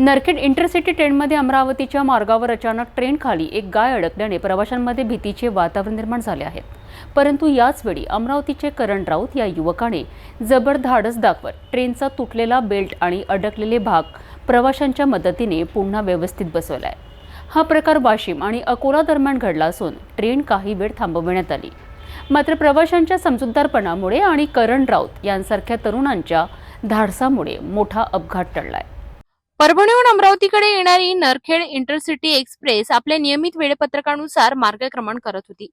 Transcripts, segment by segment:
Narkhed intercity ट्रेनमध्ये अमरावतीच्या मार्गावर अचानक ट्रेनखाली एक गाय अडकल्याने प्रवाशांमध्ये भीतीचे वातावरण निर्माण झाले आहे. परंतु याचवेळी अमरावतीचे करण राऊत या युवकाने जबर धाडस दाखवत ट्रेनचा तुटलेला बेल्ट आणि अडकलेले भाग प्रवाशांच्या मदतीने पुन्हा व्यवस्थित बसवलाय. हा प्रकार वाशिम आणि अकोला दरम्यान घडला असून ट्रेन काही वेळ थांबविण्यात आली. मात्र प्रवाशांच्या समजूतदारपणामुळे आणि करण राऊत यांसारख्या तरुणांच्या धाडसामुळे मोठा अपघात टळलाय. परभणीहून अमरावतीकडे येणारी नरखेड इंटरसिटी एक्सप्रेस आपल्या नियमित वेळपत्रकानुसार मार्गक्रमण करत होती.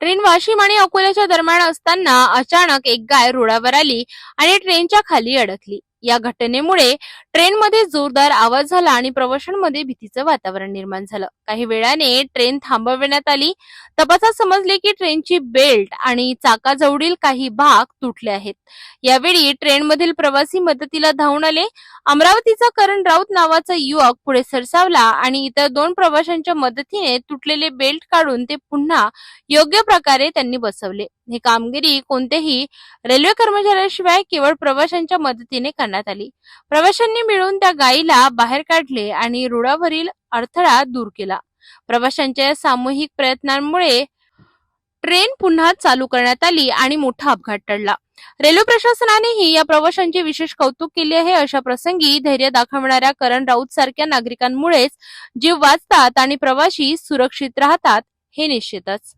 ट्रेन वाशिम आणि अकोल्याच्या दरम्यान असताना अचानक एक गाय रुळावर आली आणि ट्रेनच्या खाली अडकली. या घटनेमुळे ट्रेनमध्ये जोरदार आवाज झाला आणि प्रवाशांमध्ये भीतीचं वातावरण निर्माण झालं. काही वेळाने ट्रेन थांबवण्यात आली. तपासात समजले की ट्रेनची बेल्ट आणि चाकाजवळील काही भाग तुटले आहेत. यावेळी ट्रेनमधील प्रवासी मदतीला धावून आले. अमरावतीचा करण राऊत नावाचा युवक पुढे सरसावला आणि इतर दोन प्रवाशांच्या मदतीने तुटलेले बेल्ट काढून ते पुन्हा योग्य प्रकारे त्यांनी बसवले. ही कामगिरी कोणत्याही रेल्वे कर्मचाऱ्याशिवाय केवळ प्रवाशांच्या मदतीने करण्यात आली. प्रवाशांनी मिळून त्या गायीला बाहेर काढले आणि रुळावरील अडथळा दूर केला. प्रवाशांच्या या सामूहिक प्रयत्नांमुळे ट्रेन पुन्हा चालू करण्यात आली आणि मोठा अपघात टळला. रेल्वे प्रशासनानेही या प्रवाशांचे विशेष कौतुक केले आहे. अशा प्रसंगी धैर्य दाखवणाऱ्या करण राऊत सारख्या नागरिकांमुळेच जीव वाचतात आणि प्रवाशी सुरक्षित राहतात हे निश्चितच.